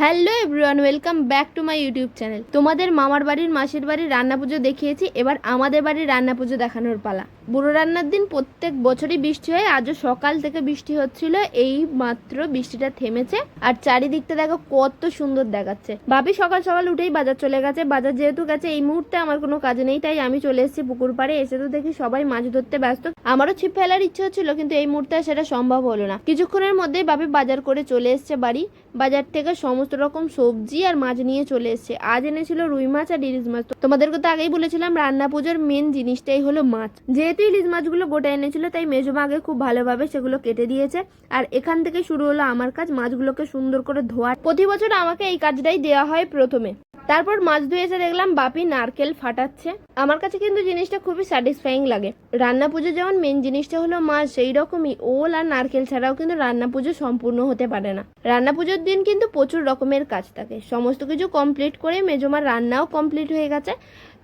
Hello everyone, welcome back to my YouTube channel. তোমাদের মামার বাড়ির, মাসির বাড়ির রান্না পুজো দেখিয়েছি, এবার আমাদের বাড়ির রান্না পুজো দেখানোর পালা। বুড়ো রান্নার দিন প্রত্যেক বছরই বৃষ্টি হয়। আজও সকাল থেকে বৃষ্টি হচ্ছিল, এই মাত্র বৃষ্টিটা থেমেছে। আর চারিদিকটা দেখো কত সুন্দর দেখাচ্ছে। ভাবি সকাল সকাল উঠেই বাজার চলে গেছে। বাজার যেহেতু গেছে, এই মুহূর্তে আমার কোনো কাজ নেই, তাই আমি চলে এসেছি পুকুর পাড়ে। এসে তো দেখি সবাই মাছ ধরতে ব্যস্ত। আমারও ছিপ ফেলার ইচ্ছে হচ্ছিল, কিন্তু এই মুহূর্তে সেটা সম্ভব হলো না। কিছুক্ষণের মধ্যেই ভাবি বাজার করে চলে এসেছে বাড়ি। বাজার থেকে সমস্ত রকম সবজি আর মাছ নিয়ে চলে এসেছে। আজ এনেছিল রুই মাছ আর ইলিশ মাছ। তোমাদেরকে তো আগেই বলেছিলাম, রান্না পুজোর মেন জিনিসটাই হলো মাছ। যেহেতু ইলিশ মাছগুলো গোটা এনেছিল, তাই মেজমা আগে খুব ভালোভাবে সেগুলো কেটে দিয়েছে। আর এখান থেকে শুরু হলো আমার কাজ, মাছগুলোকে সুন্দর করে ধোয়া। প্রতি বছর আমাকে এই কাজটাই দেওয়া হয় প্রথমে। তারপর মাছ ধুয়ে এসে দেখলাম বাপি নারকেল ফাটাচ্ছে। আমার কাছে কিন্তু জিনিসটা খুবই স্যাটিসফাইং লাগে। রান্না পুজো যেমন মেন জিনিসটা হলো মাছ সেই রকমই ওল আর নারকেল ছাড়াও কিন্তু রান্না পুজো সম্পূর্ণ হতে পারে না। রান্না পুজোর দিন কিন্তু প্রচুর রকমের কাজ থাকে। সমস্ত কিছু কমপ্লিট করে মেজমার রান্নাও কমপ্লিট হয়ে গেছে।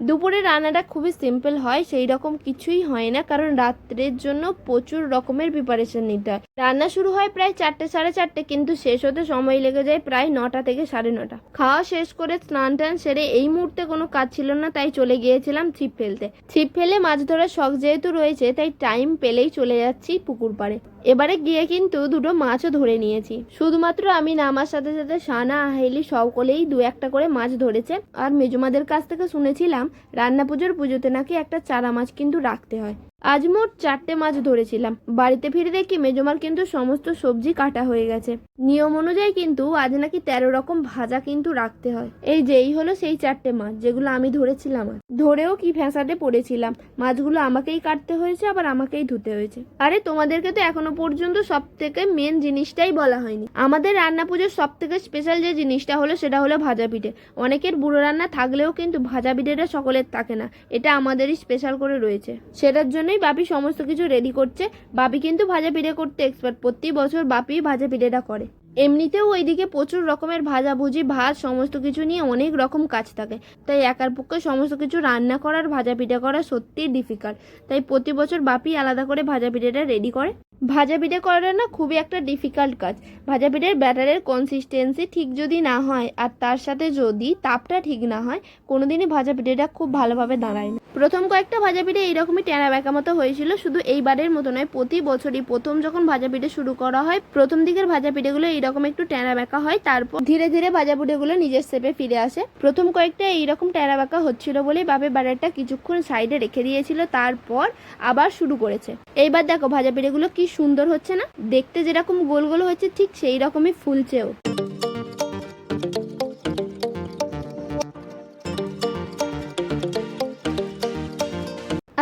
দুপুরে রান্নাটা খুবই সিম্পল হয়, সেই রকম কিছুই হয় না, কারণ রাত্রের জন্য প্রচুর রকমের প্রিপারেশন নিতে হয়। রান্না শুরু হয় প্রায় চারটে, সাড়ে চারটে, কিন্তু শেষ হতে সময় লেগে যায় প্রায় নটা থেকে সাড়ে নটা। খাওয়া শেষ করে স্নান টান সেরে এই মুহূর্তে কোনো কাজ ছিল না, তাই চলে গিয়েছিলাম ছিপ ফেলতে। ছিপ ফেলে মাছ ধরার শখ যেহেতু রয়েছে, তাই টাইম পেলেই চলে যাচ্ছি পুকুর পাড়ে। এবারে গিয়ে কিন্তু দুটো মাছও ধরে নিয়েছি। শুধুমাত্র আমি নামার সাথে সাথে সানা আহেলি সকলেই দু একটা করে মাছ ধরেছে। আর মেজমাদের কাছ থেকে শুনেছিলাম, রান্না পুজোর পুজোতে নাকি একটা চারা মাছ কিন্তু রাখতে হয়। আজ মোট চারটে মাছ ধরেছিলাম। বাড়িতে ফিরে দেখি মেজমার কিন্তু সমস্ত সবজি কাটা হয়ে গেছে। নিয়ম অনুযায়ী কিন্তু আজ নাকি তেরো রকম ভাজা কিন্তু রাখতে হয়। এই যেই হলো সেই চারটে মাছ যেগুলো আমি ধরেছিলাম। ধরেও কি ফ্যাঁসাতে পড়েছিলাম। মাছগুলো আমাকেই কাটতে হয়েছে, আবার আমাকেই ধুতে হয়েছে। আরে, তোমাদেরকে তো এখনও পর্যন্ত সব থেকে মেন জিনিসটাই বলা হয়নি। আমাদের রান্না পুজোর সব থেকে স্পেশাল যে জিনিসটা হলো, সেটা হলো ভাজা পিঠে। অনেকের বুড়ো রান্না থাকলেও কিন্তু ভাজা পিঠেটা সকলের থাকে না। এটা আমাদেরই স্পেশাল করে রয়েছে। সেটার জন্যই বাপি সমস্ত কিছু রেডি করছে। বাপি কিন্তু ভাজা পিঠে করতে এক্সপার্ট প্রতি বছর বাপি ভাজা পিঠেটা করে। এমনিতেও ওইদিকে প্রচুর রকমের ভাজাভুজি ভাত সমস্ত কিছু নিয়ে অনেক রকম কাজ থাকে। তাই একার পক্ষে সমস্ত কিছু রান্না করার, ভাজা পিঠে করা সত্যিই ডিফিকাল্ট তাই প্রতি বছর বাপি আলাদা করে ভাজা পিঠেটা রেডি করে। ভাজা পিঠে করাটা না খুবই একটা ডিফিকাল্ট কাজ। ভাজা পিঠের ব্যাটারের কনসিস্টেন্সি ঠিক যদি না হয় আর তার সাথে যদি তাপটা ঠিক না হয়, কোনোদিনই ভাজা পিঠেটা খুব ভালোভাবে দাঁড়ায় না। প্রথম কয়েকটা ভাজা পিঠে এইরকমই টেরা ব্যাকা মতো হয়েছিল, শুধু এইবারের মতো নয়, প্রতি বছরই প্রথম যখন ভাজা পিঠে শুরু করা হয়, প্রথম দিকের ভাজা পিঠেগুলো এইরকম একটু টেরা ব্যাকা হয়, তারপর ধীরে ধীরে ভাজা পিঠেগুলো নিজের শেপে ফিরে আসে। প্রথম কয়েকটা এইরকম টেরা ব্যাকা হচ্ছিল বলেই বাপে ব্যাটারটা কিছুক্ষণ সাইডে রেখে দিয়েছিল, তারপর আবার শুরু করেছে। এইবার দেখো ভাজা পিঠেগুলো কি সুন্দর হচ্ছে না। দেখতে যেরকম গোল গোল হচ্ছে ঠিক সেই রকমই ফুলছেও।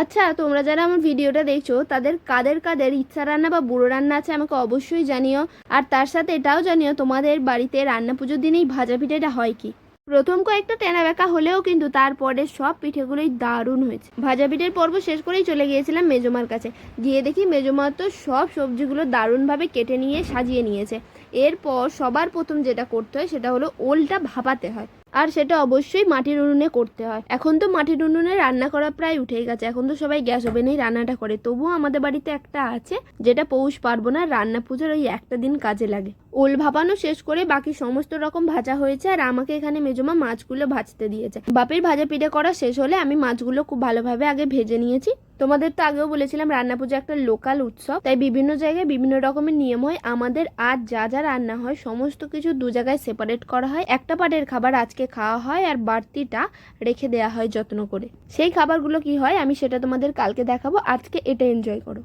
আচ্ছা তোমরা যারা আমার ভিডিওটা দেখছ, তাদের কাদের কাদের ইচ্ছা রান্না বা বুড়ো রান্না আছে আমাকে অবশ্যই জানিও। আর তার সাথে এটাও জানিও, তোমাদের বাড়িতে রান্না পুজোর দিনেই ভাজা পিঠেটা হয় কি? প্রথম কয়েকটা টেনা বেঁকা হলেও কিন্তু তারপরে সব পিঠেগুলোই দারুণ হয়েছে। ভাজা পিঠের পর্ব শেষ করেই চলে গিয়েছিলাম মেজমার কাছে। গিয়ে দেখি মেজমা তো সব সবজিগুলো দারুণভাবে কেটে নিয়ে সাজিয়ে নিয়েছে। এরপর সবার প্রথম যেটা করতে হয় সেটা হলো ওলটা ভাপাতে হয়। আর সেটা অবশ্যই মাটির উনুনে করতে হয়। এখন তো মাটির উনুনে রান্না করা প্রায় উঠেই গেছে। এখন তো সবাই গ্যাস ওভেনেই রান্নাটা করে। তবুও আমাদের বাড়িতে একটা আছে, যেটা পৌষ পার্বণ আর রান্না পুজোর ওই একটা দিন কাজে লাগে। ওল ভাপানো শেষ করে বাকি সমস্ত রকম ভাজা হয়েছে আর আমাকে এখানে মেজমা মাছগুলো ভাজতে দিয়েছে। বাপের ভাজা পিঠে করা শেষ হলে আমি মাছগুলো খুব ভালোভাবে আগে ভেজে নিয়েছি। তোমাদের তো আগেও বলেছিলাম, রান্না পুজো একটা লোকাল উৎসব, তাই বিভিন্ন জায়গায় বিভিন্ন রকমের নিয়ম হয়। আমাদের আজ যা যা রান্না হয়, সমস্ত কিছু দু জায়গায় সেপারেট করা হয়। একটা পাটের খাবার আজকে খাওয়া হয় আর বাড়তিটা রেখে দেওয়া হয় যত্ন করে। সেই খাবারগুলো কি হয়, আমি সেটা তোমাদের কালকে দেখাবো। আজকে এটা এনজয় করো।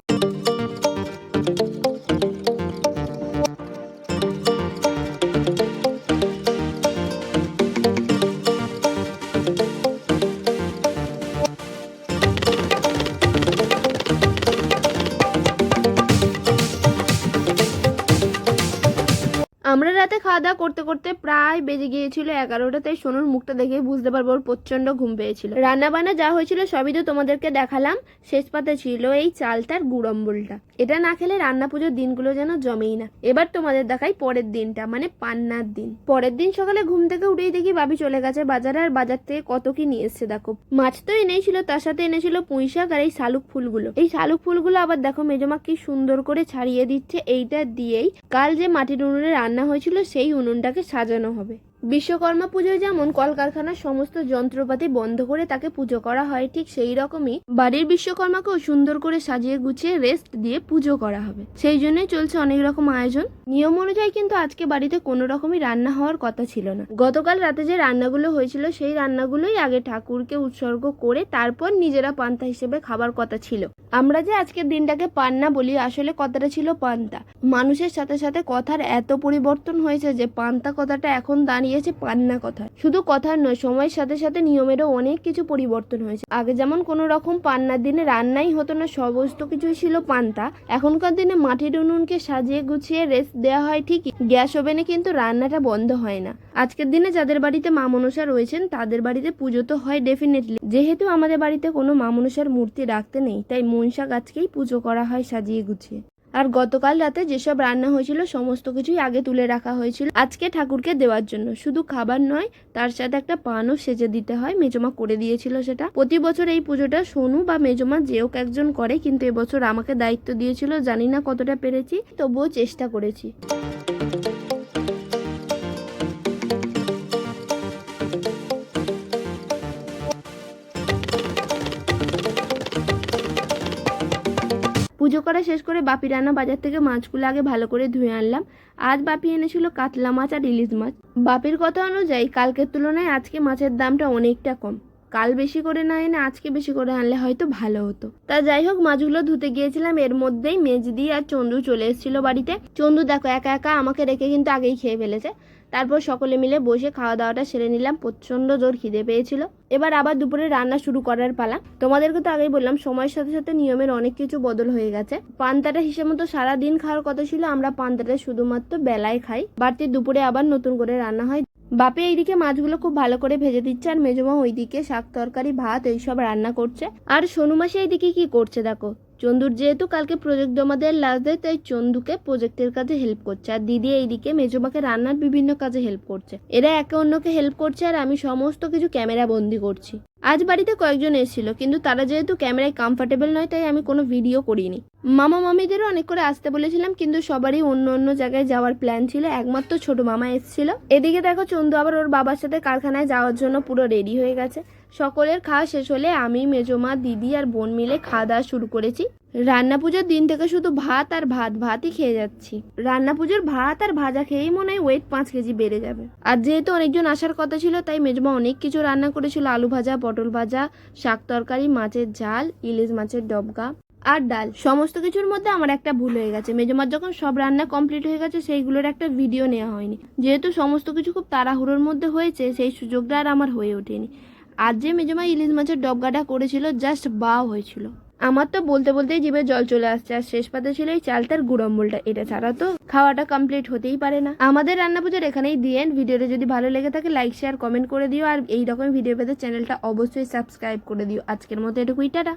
আমরা রাতে খাওয়া দাওয়া করতে করতে প্রায় বেজে গিয়েছিল এগারোটা, তাই সোনুর মুখটা দেখে বুঝতে পারব ওর প্রচণ্ড ঘুম পেয়েছিল। রান্না বান্না যা হয়েছিল সবই তো তোমাদেরকে দেখালাম। শেষ পাতে ছিল এই চালটার গুড়ম্বলটা এটা না খেলে রান্না পুজোর দিনগুলো যেন জমেই না। এবার তোমাদের দেখাই পরের দিনটা মানে পান্নার দিন। পরের দিন সকালে ঘুম থেকে উঠেই দেখি ভাবি চলে গেছে বাজারে আর বাজার থেকে কত কি নিয়ে এসছে, দেখো। মাছ তো এনেছিল, তার সাথে এনেছিল পুঁই শাক আর এই শালুক ফুলগুলো। এই শালুক ফুলগুলো আবার দেখো মেজমা কি সুন্দর করে ছাড়িয়ে দিচ্ছে, এইটা দিয়েই কাল যে মাটির উনুনে রান্না হয়েছিল সেই উনুনটাকে সাজানো হবে। বিশ্বকর্মা পুজোয় যেমন কলকারখানার সমস্ত যন্ত্রপাতি বন্ধ করে তাকে পুজো করা হয়, ঠিক সেই রকমই বাড়ির বিশ্বকর্মাকেও সুন্দর করে সাজিয়ে গুছিয়ে রেস্ট দিয়ে পুজো করা হবে। সেই জন্যই চলছে অনেক রকম আয়োজন। নিয়ম অনুযায়ী কিন্তু আজকে বাড়িতে কোনো রকমই রান্না হওয়ার কথা ছিল না। গতকাল রাতে যে রান্নাগুলো হয়েছিল, সেই রান্নাগুলোই আগে ঠাকুরকে উৎসর্গ করে তারপর নিজেরা পান্তা হিসেবে খাবার কথা ছিল। আমরা যে আজকের দিনটাকে পান্না বলি, আসলে কথাটা ছিল পান্তা। মানুষের সাথে সাথে কথার এত পরিবর্তন হয়েছে যে পান্তা কথাটা এখন দাঁড়িয়েছে পান্না কথা। শুধু কথার নয়, সময়ের সাথে সাথে নিয়মেরও অনেক কিছু পরিবর্তন হয়েছে। আগে যেমন কোনো রকম পান্নার দিনে রান্নাই হতো না, সমস্ত কিছুই ছিল পান্তা। এখনকার দিনে মাটির উনুনকে সাজিয়ে গুছিয়ে রেস্ট দেওয়া হয় ঠিকই, গ্যাস ওভেনে কিন্তু রান্নাটা বন্ধ হয় না। আজকের দিনে যাদের বাড়িতে মা মনসা রয়েছেন, তাদের বাড়িতে পুজো তো হয় ডেফিনেটলি যেহেতু আমাদের বাড়িতে কোনো মা মনসার মূর্তি রাখতে নেই, তাই মনসা গাছকেই পুজো করা হয় সাজিয়ে গুছিয়ে। আর গতকাল রাতে যেসব রান্না হয়েছিল, সমস্ত কিছুই আগে তুলে রাখা হয়েছিল। আজকে ঠাকুরকে দেওয়ার জন্য। শুধু খাবার নয়, তার সাথে একটা পানও সেজে দিতে হয়। মেজমা করে দিয়েছিল সেটা। প্রতি বছর এই পুজোটা সোনু বা মেজমা যেও একজন করে, কিন্তু এবছর আমাকে দায়িত্ব দিয়েছিল। জানি না কতটা পেরেছি, তবুও চেষ্টা করেছি। করা শেষ করে বাপি রান্না বাজার থেকে মাছগুলো আগে ভালো করে ধুয়ে আনলাম। আজ বাপি এনেছিল কাতলা মাছ আর ইলিশ মাছ। বাপির কথা অনুযায়ী কালকের তুলনায় আজকে মাছের দামটা অনেকটা কম। কাল বেশি করে না এনে আজকে বেশি করে আনলে হয়তো ভালো হতো। তা যাই হোক, মাছগুলো ধুতে গিয়েছিলাম। এর মধ্যেই মেজদি আর চন্দু চলে এসেছিল বাড়িতে। চন্দু দেখো, একা একা আমাকে রেখে কিন্তু আগেই খেয়ে ফেলেছে। তারপর সকলে মিলে বসে খাওয়া দাওয়াটা সেরে নিলাম। প্রচণ্ড জোর খিদে পেয়েছিল। এবার আবার দুপুরে রান্না শুরু করার পালা। তোমাদেরকে তো আগেই বললাম, সময়ের সাথে সাথে নিয়মের অনেক কিছু বদল হয়ে গেছে। পান্তাটা হিসেব মতো সারা দিন খাওয়ার কথা ছিল, আমরা পান্তাটা শুধুমাত্র বেলায় খাই। বাড়তি দুপুরে আবার নতুন করে রান্না হয়। বাপে এইদিকে মাছগুলো খুব ভালো করে ভেজে দিচ্ছে, আর মেজমা ওইদিকে শাক তরকারি, ভাত এইসব রান্না করছে। আর সোনু মাসি এইদিকে কি করছে দেখো? চন্দুর যেহেতু কালকে প্রজেক্ট জমা লাস্ট ডে তাই চন্দুকে প্রজেক্টের কাজে হেল্প করছে। আর দিদি এইদিকে মেজমাকে রান্নার বিভিন্ন কাজে হেল্প করছে। এরা একে অন্যকে হেল্প করছে আর আমি সমস্ত কিছু ক্যামেরা বন্দি করছি। আজ বাড়িতে কয়েকজন এসেছিল, কিন্তু তারা যেহেতু ক্যামেরায় কমফর্টেবল নয়, তাই আমি কোনো ভিডিও করিনি। মামা মামিদেরও অনেক করে আসতে বলেছিলাম, কিন্তু সবারই অন্য অন্য জায়গায় যাওয়ার প্ল্যান ছিল। একমাত্র ছোট মামা এসেছিল। এদিকে দেখো চন্দু আবার ওর বাবার সাথে কারখানায় যাওয়ার জন্য পুরো রেডি হয়ে গেছে। সকলের খাওয়া শেষ হলে আমি, মেজমা, দিদি আর বোন মিলে খাওয়া দাওয়া শুরু করেছি। রান্না পুজোর দিন থেকে শুধু ভাত আর ভাত, ভাতই খেয়ে যাচ্ছি। রান্না পুজোর ভাত আর ভাজা খেয়েই মনে হয় ওয়েট পাঁচ কেজি বেড়ে যাবে। আর যেহেতু অনেকজন আসার কথা ছিল, তাই মেজমা অনেক কিছু রান্না করেছিল। আলু ভাজা, পটল ভাজা, শাক তরকারি, মাছের ঝাল, ইলিশ মাছের ডবকা আর ডাল। সমস্ত কিছুর মধ্যে আমার একটা ভুল হয়ে গেছে। মেজমার যখন সব রান্না কমপ্লিট হয়ে গেছে, সেইগুলোর একটা ভিডিও নেওয়া হয়নি। যেহেতু সমস্ত কিছু খুব তাড়াহুড়োর মধ্যে হয়েছে, সেই সুযোগটা আর আমার হয়ে ওঠেনি। আর যে মেজমা ইলিশ মাছের ডবগাটা করেছিল জাস্ট বাও হয়েছিল। আমার তো বলতে বলতেই জিভে জল চলে আসছে, আর শেষ পাতে ছিল এই চালতার গুড়ম্বলটা এটা ছাড়া তো খাওয়াটা কমপ্লিট হতেই পারে না। আমাদের রান্না পুজোর এখানেই দিয়ে ভিডিওটা যদি ভালো লেগে থাকে লাইক শেয়ার কমেন্ট করে দিও। আর এই রকম ভিডিও পেতে চ্যানেলটা অবশ্যই সাবস্ক্রাইব করে দিও। আজকের মতো এটুকুই, টাটা।